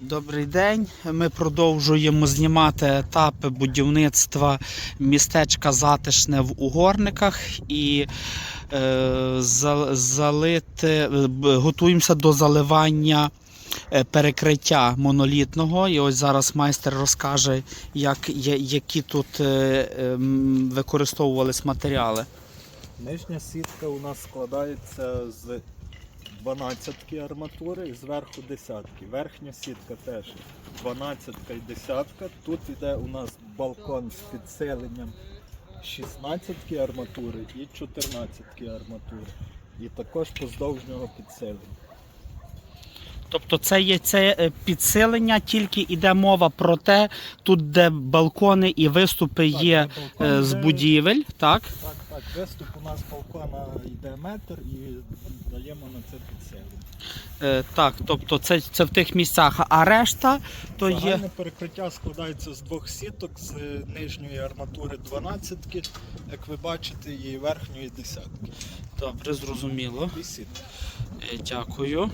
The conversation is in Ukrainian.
Добрий день. Ми продовжуємо знімати етапи будівництва містечка Затишне в Угорниках і е, за- залити, готуємося до заливання е, перекриття монолітного. І ось зараз майстер розкаже, як, які тут е, ем, використовувались матеріали. Нижня сітка у нас складається з 12 арматури і зверху десятки. Верхня сітка теж 12 і десятка. Тут йде у нас балкон з підсиленням 16 арматури і 14 арматури. І також поздовжнього підсилення. Тобто це є це е, підсилення, тільки йде мова про те, тут де балкони і виступи Так, є балкон е, з будівель, так? Так, так, виступ у нас з балкона йде метр і даємо на це підсилення. Е, так, тобто це, це в тих місцях, а решта то є. Загальне перекриття складається з двох сіток, з нижньої арматури 12, як ви бачите, і верхньої десятки. Добре, зрозуміло. Дві сітки. Е, Дякую.